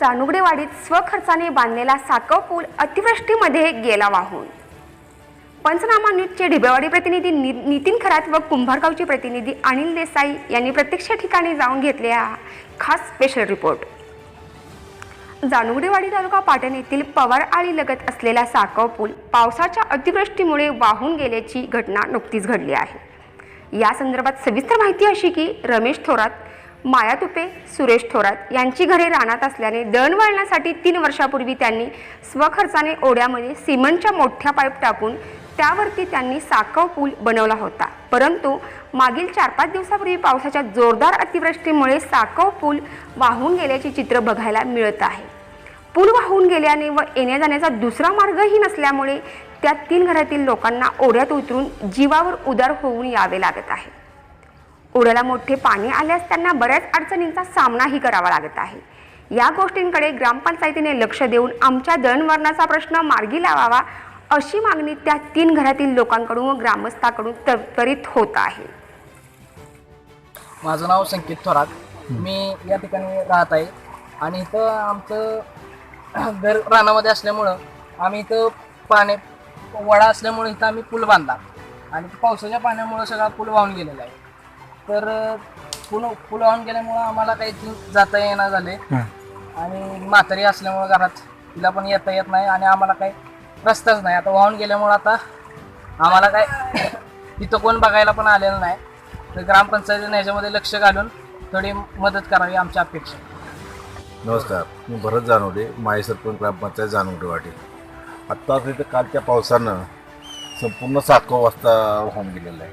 जानुगडेवाडीत स्वखर्चाने बांधलेला साकव पूल अतिवृष्टीमध्ये गेला वाहून. पंचनामा न्यूजचे ढिबेवाडी प्रतिनिधी नि नितीन खरात व कुंभारगावचे प्रतिनिधी अनिल देसाई यांनी प्रत्यक्ष ठिकाणी जाऊन घेतलेला खास स्पेशल रिपोर्ट जानुगडेवाडी तालुका पाटण येथील पवार आळी लगत असलेला साकव पूल पावसाच्या अतिवृष्टीमुळे वाहून गेल्याची घटना नुकतीच घडली आहे. या संदर्भात सविस्तर माहिती अशी की रमेश थोरात माया तुपे सुरेश थोरात यांची घरे रानात असल्याने दळणवळणासाठी तीन वर्षापूर्वी त्यांनी स्वखर्चाने ओढ्यामध्ये सिमेंटच्या मोठ्या पाईप टाकून त्यावरती त्यांनी साखव पूल बनवला होता. परंतु मागील चार पाच दिवसापूर्वी पावसाच्या जोरदार अतिवृष्टीमुळे साखव पूल वाहून गेल्याचे चित्र बघायला मिळत आहे. पूल वाहून गेल्याने व येण्या जाण्याचा दुसरा मार्गही नसल्यामुळे त्या तीन घरातील लोकांना ओढ्यात उतरून जीवावर उदार होऊन यावे लागत आहे. ओढ्याला मोठे पाणी आल्यास त्यांना बऱ्याच अडचणींचा सामनाही करावा लागत आहे. या गोष्टींकडे ग्रामपंचायतीने लक्ष देऊन आमच्या दळणवळणाचा प्रश्न मार्गी लावावा अशी मागणी त्या तीन घरातील लोकांकडून व ग्रामस्थाकडून त्व- त्वरित होत आहे. माझं नाव संकेत थोरात. मी या ठिकाणी राहत आहे आणि इथं आमचं घर रानामध्ये असल्यामुळं आम्ही इथं पाणी वडा असल्यामुळे इथं आम्ही पूल बांधला. आणि पावसाच्या पाण्यामुळं सगळा पूल वाहून गेलेला आहे. तर पूल पूल वाहून गेल्यामुळं आम्हाला काही जाता येणार झाले. आणि म्हातारी असल्यामुळं घरात तिला पण येता येत नाही आणि आम्हाला काही रस्ताच नाही. आता वाहून गेल्यामुळं आता आम्हाला काय इथं कोण बघायला पण आलेलं नाही. तर ग्रामपंचायतीने याच्यामध्ये लक्ष घालून थोडी मदत करावी आमच्या अपेक्षा. नमस्कार. मी भरत जानवडे माई सरपंच ग्रामपंचायत जानवडेवाडी आत्ता इथं कालच्या पावसानं संपूर्ण सातवा वाजता वाहून गेलेलं आहे.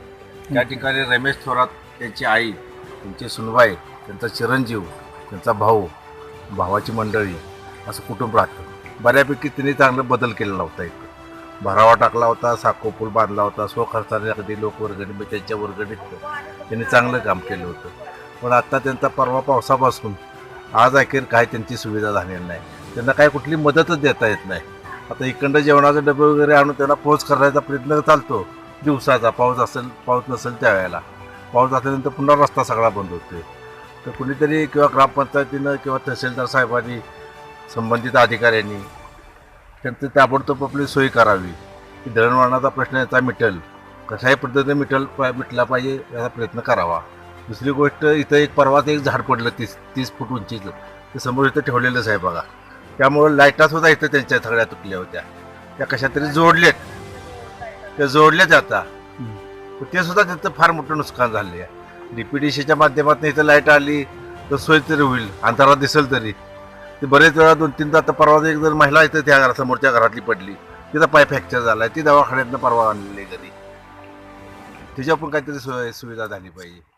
त्या ठिकाणी रमेश थोरात त्यांची आई त्यांची सुनबाई त्यांचा चिरंजीव त्यांचा भाऊ भावाची मंडळी असं कुटुंब राहतं. बऱ्यापैकी त्यांनी चांगला बदल केलेला होता एक. भरावा टाकला होता साखो पूल बांधला होता स्वखर्चाने अगदी लोक वर्गणी मग त्यांच्या वर्गणीत त्यांनी चांगलं काम केलं होतं. पण आत्ता त्यांचा परवा पावसापासून आज अखेर काय त्यांची सुविधा झालेली नाही. त्यांना काय कुठली मदतच देता येत नाही. आता इकडं जेवणाचे डबे वगैरे आणून त्यांना पोच करायचा प्रयत्न चालतो. दिवसाचा पाऊस असेल पाऊस नसेल त्यावेळेला. पाऊस असल्यानंतर पुन्हा रस्ता सगळा बंद होतोय. तर कुणीतरी किंवा ग्रामपंचायतीनं किंवा तहसीलदार साहेबांनी संबंधित अधिकाऱ्यांनी त्यांचं ताबडतोब आपली सोय करावी. की दळणवळणाचा प्रश्न याचा मिटल कशाही पद्धतीने मिटल पा- मिटला पाहिजे याचा प्रयत्न करावा. दुसरी गोष्ट इथं एक परवाच एक झाड पडलं तीस तीस फूट उंचीचं. ते समोर इथं ठेवलेलंच आहे बघा. त्यामुळं लाईटासुद्धा इथं त्यांच्या सगळ्या तुटल्या होत्या. त्या कशा तरी जोडल्यात त्या जोडल्या जाता ते सुद्धा त्यांचं फार मोठं नुकसान झाले आहे डीपीडीसीच्या माध्यमातून इथं लाइट आली तर सोय तरी होईल अंधारात दिसेल तरी. ते बरेच वेळा दोन तीनदा आता परवा एक जर महिला इथं त्या घरा समोरच्या घरातली पडली तिचा पाय फ्रॅक्चर झाला ती दवाखान्यातनं परवा आणलेली घरी. तिच्या पण काहीतरी सोय सुविधा झाली पाहिजे.